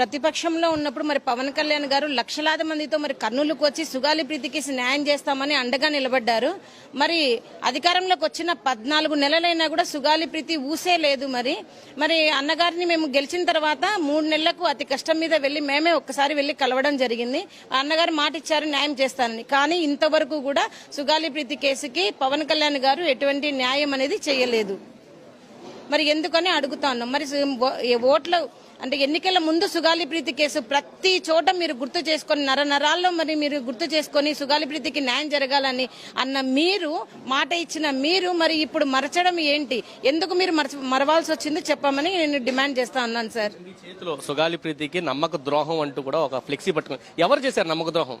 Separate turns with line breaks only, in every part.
ప్రతిపక్షంలో ఉన్నప్పుడు మరి పవన్ కళ్యాణ్ గారు లక్షలాది మందితో మరి కర్నూలుకు వచ్చి సుగాలి ప్రీతికి న్యాయం చేస్తామని అండగా నిలబడ్డారు. మరి అధికారంలోకి వచ్చిన పద్నాలుగు నెలలైనా కూడా సుగాలి ప్రీతి ఊసే లేదు మరి. మరి అన్నగారిని మేము గెలిచిన తర్వాత మూడు నెలలకు అతి కష్టం మీద వెళ్ళి మేమే ఒక్కసారి వెళ్ళి కలవడం జరిగింది. అన్నగారు మాట ఇచ్చారు న్యాయం చేస్తానని. కానీ ఇంతవరకు కూడా సుగాలి ప్రీతి కేసుకి పవన్ కళ్యాణ్ గారు ఎటువంటి న్యాయం అనేది చేయలేదు. మరి ఎందుకని అడుగుతా ఉన్నాం. మరి ఓట్ల అంటే ఎన్నికల ముందు సుగాలి ప్రీతి కేసు ప్రతి చోట మీరు గుర్తు చేసుకొని నర నరాల్లో మరి మీరు గుర్తు చేసుకొని సుగాలి ప్రీతికి న్యాయం జరగాలని అన్న మీరు మాట ఇచ్చిన మీరు మరి ఇప్పుడు మరచడం ఏంటి? ఎందుకు మీరు మరవాల్సి వచ్చింది చెప్పమని నేను డిమాండ్ చేస్తా అన్నాను సార్.
చేతిలో సుగాలి ప్రీతికి నమ్మక ద్రోహం అంటూ కూడా ఒక ఫ్లెక్సీ పట్టుకుని ఎవరు చేశారు నమ్మక ద్రోహం?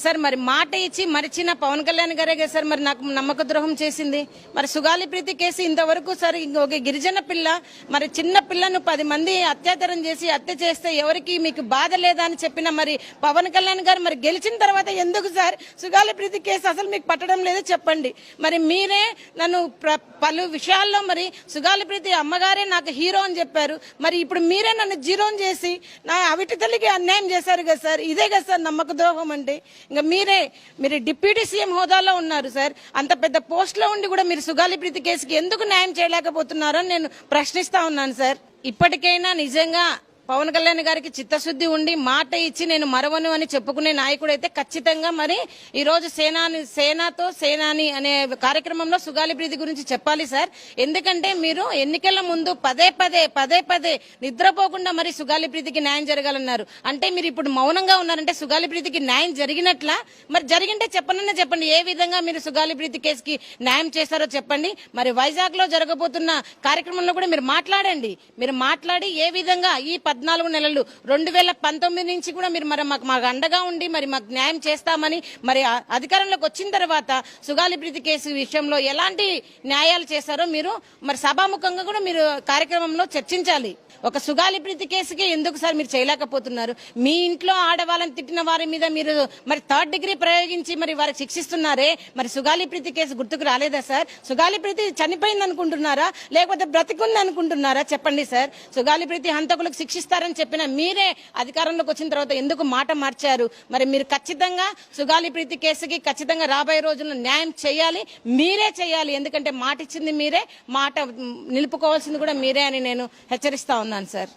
సార్ మరి మాట ఇచ్చి మరిచిన పవన్ కళ్యాణ్ గారే కదా సార్ మరి నాకు నమ్మక ద్రోహం చేసింది. మరి సుగాలి ప్రీతి కేసు ఇంతవరకు సార్ ఒక గిరిజన పిల్ల మరి చిన్న పిల్లను పది మంది అత్యాచారం చేసి హత్య చేస్తే ఎవరికి మీకు బాధ లేదా అని చెప్పిన మరి పవన్ కళ్యాణ్ గారు మరి గెలిచిన తర్వాత ఎందుకు సార్? సుగాలి ప్రీతి కేసు అసలు మీకు పట్టడం లేదో చెప్పండి. మరి మీరే నన్ను పలు విషయాల్లో మరి సుగాలి ప్రీతి అమ్మగారే నాకు హీరో అని చెప్పారు. మరి ఇప్పుడు మీరే నన్ను జీరోన్ చేసి నా అవిటి తల్లికి అన్యాయం చేశారు కదా సార్? ఇదే కదా సార్ నమ్మక ద్రోహం అంటే. ఇంకా మీరే మీరు డిప్యూటీ సీఎం హోదాలో ఉన్నారు సార్. అంత పెద్ద పోస్ట్లో ఉండి కూడా మీరు సుగాలి ప్రీతి కేసుకి ఎందుకు న్యాయం చేయలేకపోతున్నారని నేను ప్రశ్నిస్తా ఉన్నాను సార్. ఇప్పటికైనా నిజంగా పవన్ కళ్యాణ్ గారికి చిత్తశుద్ధి ఉండి మాట ఇచ్చి నేను మరవను అని చెప్పుకునే నాయకుడు అయితే ఖచ్చితంగా మరి ఈ రోజు సేనాని సేనాతో సేనాని అనే కార్యక్రమంలో సుగాలి ప్రీతి గురించి చెప్పాలి సార్. ఎందుకంటే మీరు ఎన్నికల ముందు పదే పదే పదే పదే నిద్రపోకుండా మరి సుగాలి ప్రీతికి న్యాయం జరగాలన్నారు. అంటే మీరు ఇప్పుడు మౌనంగా ఉన్నారంటే సుగాలి ప్రీతికి న్యాయం జరిగినట్లా? మరి జరిగింటే చెప్పనన్నా చెప్పండి. ఏ విధంగా మీరు సుగాలి ప్రీతి కేసుకి న్యాయం చేస్తారో చెప్పండి. మరి వైజాగ్లో జరగబోతున్న కార్యక్రమంలో కూడా మీరు మాట్లాడండి. మీరు మాట్లాడి ఏ విధంగా ఈ పద్నాలుగు నెలలు. రెండు వేల పంతొమ్మిది నుంచి కూడా మీరు మరి మాకు మాకు అండగా ఉండి మరి మాకు న్యాయం చేస్తామని మరి అధికారంలోకి వచ్చిన తర్వాత సుగాలి ప్రీతి కేసు విషయంలో ఎలాంటి న్యాయాలు చేశారో మీరు మరి సభాముఖంగా కూడా మీరు కార్యక్రమంలో చర్చించాలి. ఒక సుగాలి ప్రీతి కేసుకి ఎందుకు సార్ మీరు చేయలేకపోతున్నారు? మీ ఇంట్లో ఆడవాళ్ళని తిట్టిన వారి మీద మీరు మరి థర్డ్ డిగ్రీ ప్రయోగించి మరి వారికి శిక్షిస్తున్నారే? మరి సుగాలి ప్రీతి కేసు గుర్తుకు రాలేదా సార్? సుగాలి ప్రీతి చనిపోయింది అనుకుంటున్నారా లేకపోతే బ్రతికుంది అనుకుంటున్నారా చెప్పండి సార్. సుగాలి ప్రీతి హంతకులకు శిక్షిస్తారని చెప్పిన మీరే అధికారంలోకి వచ్చిన తర్వాత ఎందుకు మాట మార్చారు? మరి మీరు ఖచ్చితంగా సుగాలి ప్రీతి కేసుకి ఖచ్చితంగా రాబోయే రోజుల్లో న్యాయం చేయాలి మీరే చేయాలి. ఎందుకంటే మాట ఇచ్చింది మీరే మాట నిలుపుకోవాల్సింది కూడా మీరే అని నేను హెచ్చరిస్తా ఉన్నాను. సార్